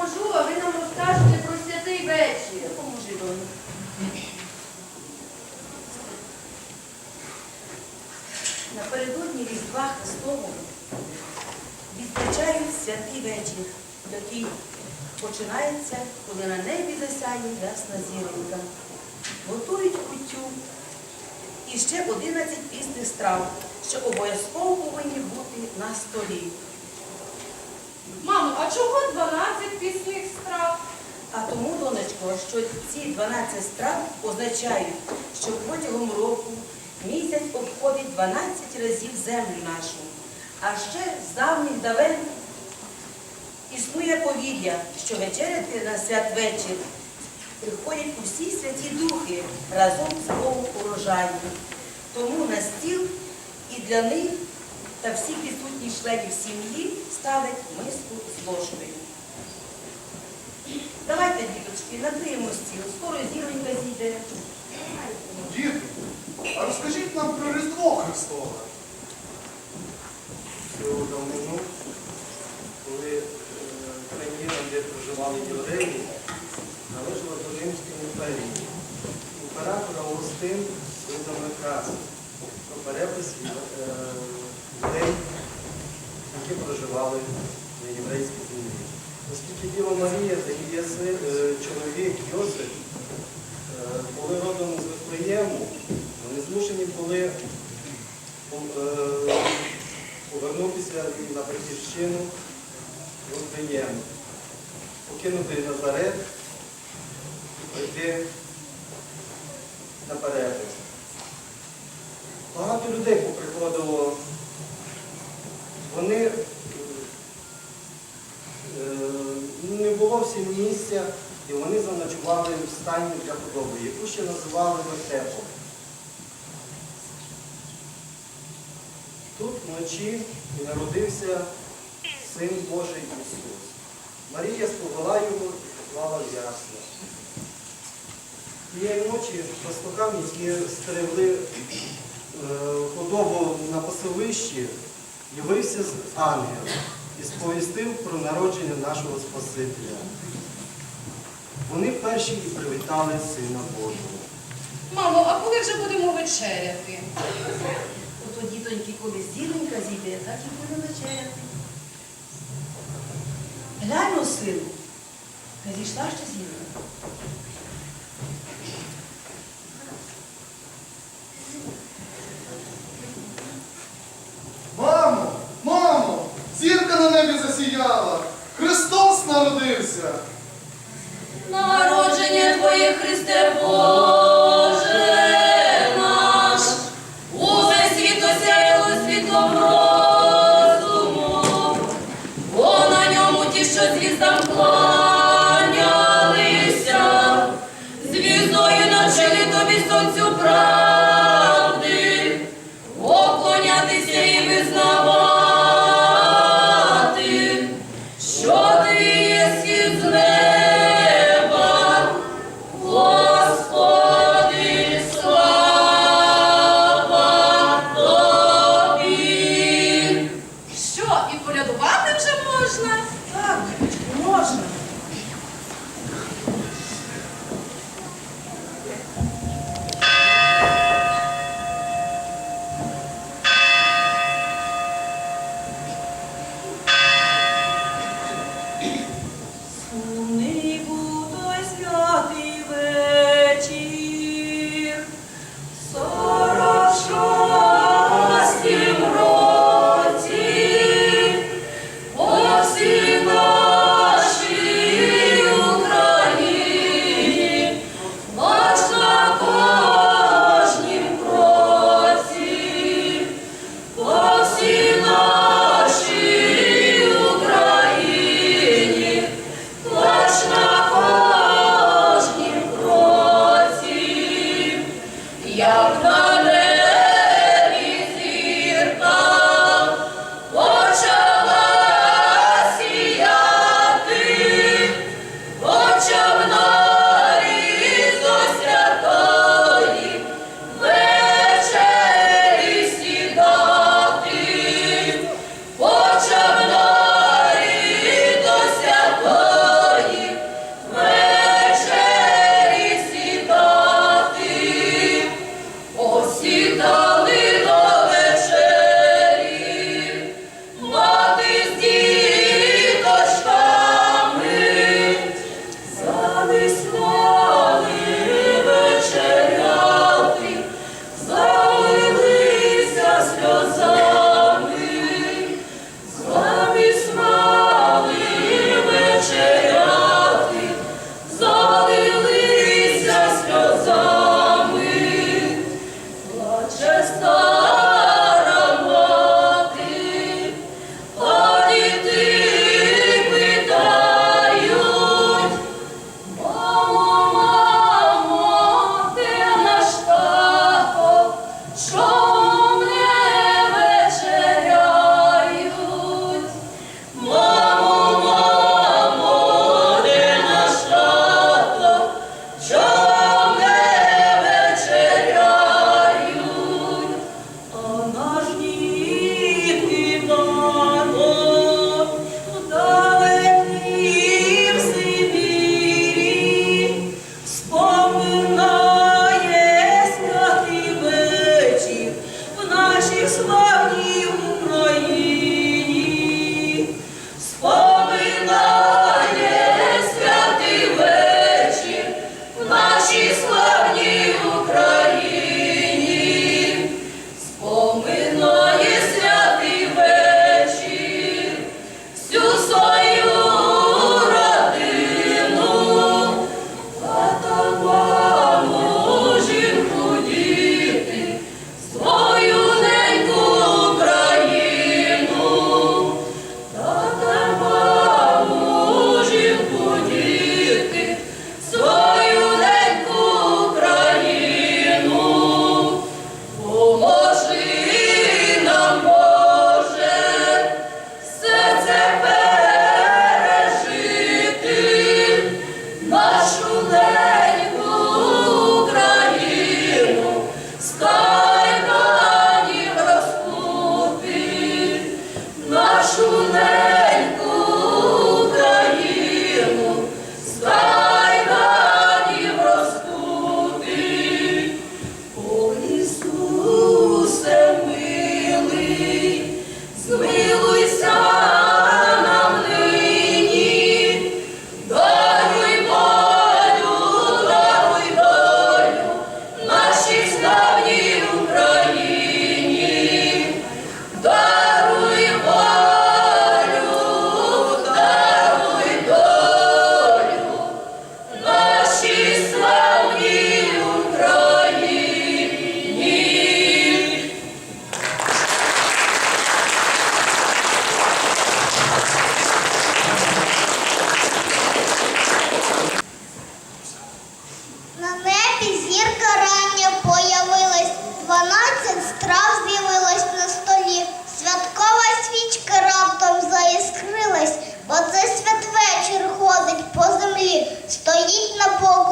допоможу, а ви нам розкажете про святий вечір. Допоможи, доню. Напередодні Різдва Христового відзначають святий вечір, який починається, коли на небі засяє ясна зіронька. Готують кутю і ще 11 пісних страв, що обов'язково повинні бути на столі. Мамо, а чого 12 пісних страв? А тому, донечко, що ці 12 страв означають, що протягом року місяць обходить 12 разів землю нашу. А ще з давніх давен існує повір'я, що вечеряти на святвечір приходять усі святі духи разом з Богом урожаю. Тому на стіл і для них та всіх присутніх членів сім'ї ставлять миску з ложкою. Давайте, діточки, накриємо стіл, скоро зіронька зійде. Діти, а розкажіть нам про Різдво Христове. Цього давнину, коли е, країна, де проживали євреї, належала до Римської імперії. Імператор Августин видав наказ про перепис е, людей, які проживали на єврейській землі. Оскільки Діва Марія та її е, чоловік Йосип е, були родом з Вифлеєму, вони змушені були е, повернутися на батьківщину в Вифлеєм, покинути Назарет і прийти на. Багато людей поприходило, вони не було всім місця, і вони заночували в стайні для худоби, яку ще називали вертепом. Тут вночі народився Син Божий Ісус. Марія сповела його і поклала в ясла. Тієї ночі пастухам, які стерегли е, худобу на пасовищі, явився ангел і сповістив про народження нашого Спасителя. Вони перші і привітали Сина Божого. Мамо, а коли вже будемо вечеряти? Ото дітоньки, коли зіленька зійде, так і буде вечеряти. Глянь, сину, не зійшла ще зіронька.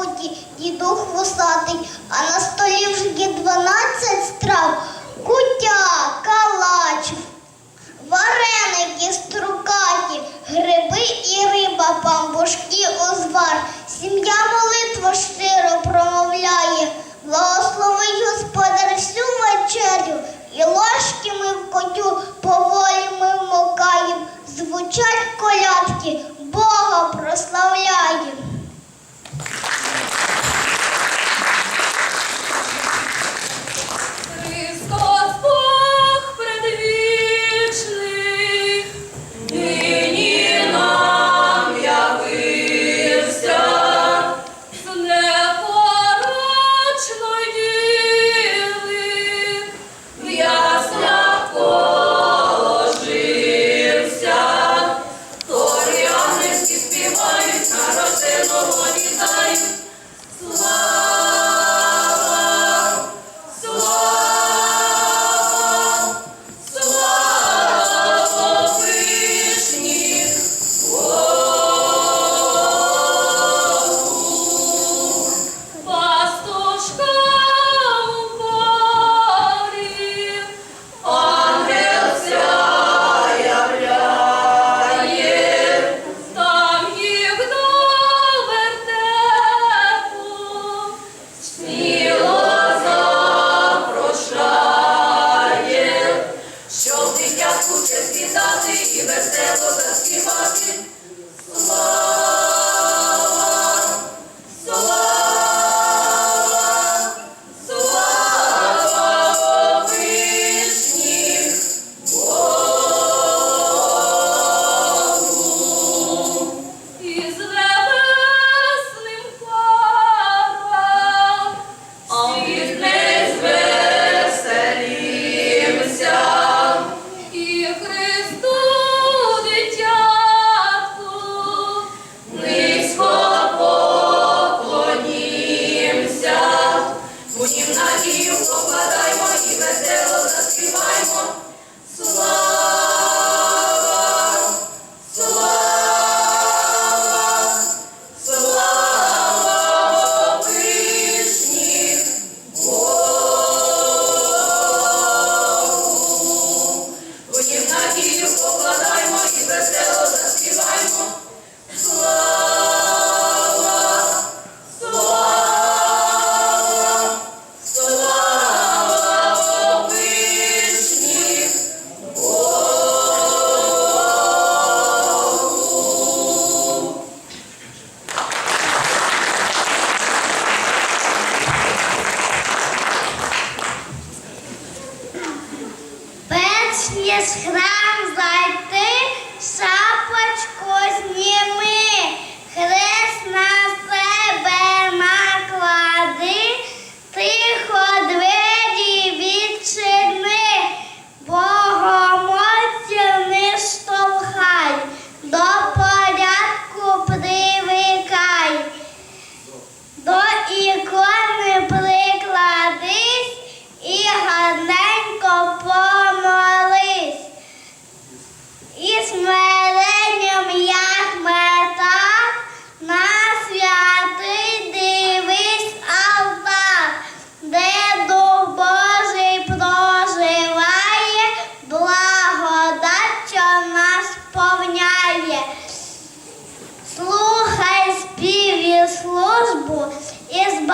солодкі, діду хвостатий, а на столі вже дванадцять страв, куття, калач, вареники, струкаті, гриби і риба, памбушки, озвар. Сім'я молитва щиро промовляє, благослови господар всю вечерю і ложки ми в котю. через храм зайти, шапочку зніму.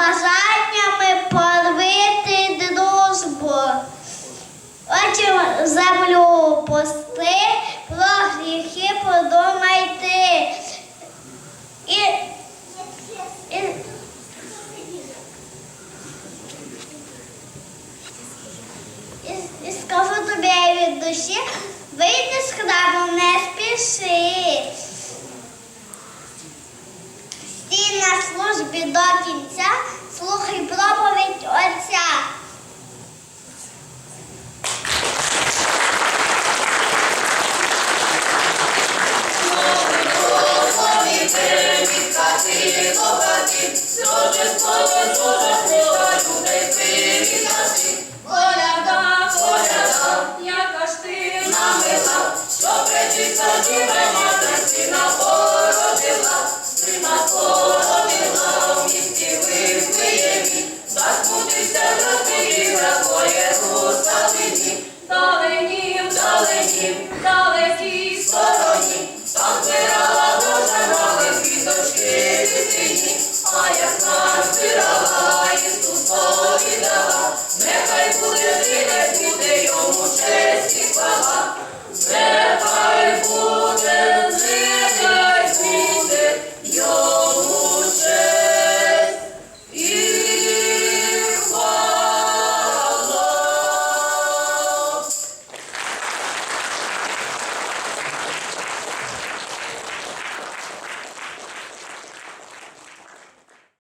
Бажаннями порвити дружбу. Очі землю пусти, про гріхи подумайте. І, і, і, і скажу тобі від душі, вийди з храму, не світі, далекій стороні, там збирала мали квіточки, а як завжди.